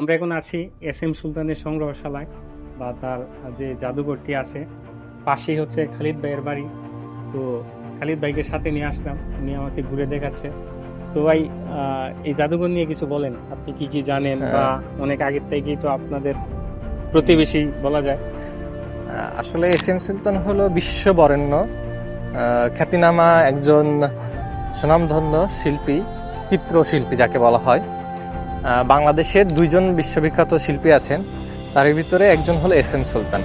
আমরা এখন আছি এস এম সুলতানের সংগ্রহশালায় বা তার যে জাদুঘরটি আছে পাশেই হচ্ছে খালিদ ভাইয়ের বাড়ি। তো খালিদ ভাইকে সাথে নিয়ে আসলাম উনি আমাকে ঘুরে দেখাচ্ছে। তো ভাই এই জাদুঘর নিয়ে কিছু বলেন আপনি কি কি জানেন বা অনেক আগের থেকেই তো আপনাদের প্রতিবেশী বলা যায়। আসলে এস এম সুলতান হলো বিশ্ব বরেণ্য খ্যাতিনামা একজন সুনামধন্য শিল্পী চিত্রশিল্পী যাকে বলা হয়। বাংলাদেশের দুইজন বিশ্ববিখ্যাত শিল্পী আছেন। তার ভিতরে একজন হলো এস এম সুলতান।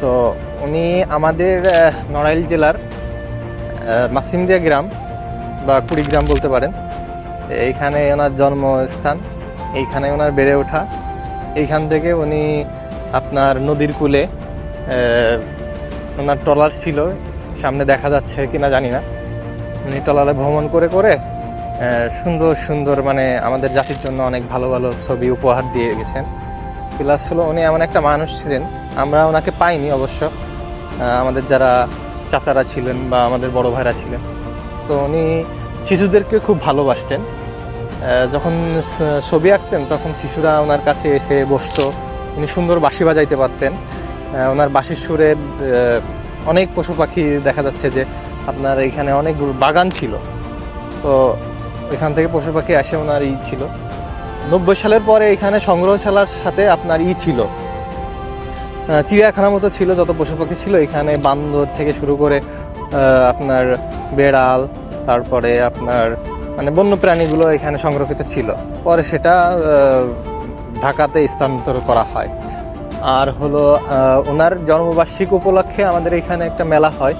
তো উনি আমাদের নড়াইল জেলার মাসিমদিয়া গ্রাম বা কুড়িগ্রাম বলতে পারেন। এইখানে ওনার জন্মস্থান, এইখানে ওনার বেড়ে ওঠা। এইখান থেকে উনি আপনার নদীর কূলে ওনার ট্রলার ছিল। সামনে দেখা যাচ্ছে কিনা জানি না। উনি ট্রলারে ভ্রমণ করে করে সুন্দর সুন্দর মানে আমাদের জাতির জন্য অনেক ভালো ভালো ছবি উপহার দিয়ে গেছেন। প্লাস হলো উনি এমন একটা মানুষ ছিলেন, আমরা ওনাকে পাইনি অবশ্য। আমাদের যারা চাচারা ছিলেন বা আমাদের বড় ভাইরা ছিলেন। তো উনি শিশুদেরকে খুব ভালোবাসতেন। যখন ছবি আঁকতেন, তখন শিশুরা ওনার কাছে এসে বসতো। উনি সুন্দর বাঁশি বাজাইতে পারতেন। ওনার বাঁশির সুরে অনেক পশু পাখি দেখা যাচ্ছে যে আপনার এখানে অনেক বাগান ছিল। তো এখান থেকে পশু পাখি আসে ওনার ই ছিল। নব্বই সালের পরে এখানে সংগ্রহশালার সাথে আপনার ই ছিল। চিড়িয়াখানার মতো ছিল, যত পশু পাখি ছিল, এখানে বান্দর থেকে শুরু করে আপনার বেড়াল, তারপরে আপনার মানে বন্য প্রাণীগুলো এখানে সংরক্ষিত ছিল। পরে সেটা ঢাকাতে স্থানান্তর করা হয়। আর হলো ওনার জন্মবার্ষিক উপলক্ষে আমাদের এখানে একটা মেলা হয়।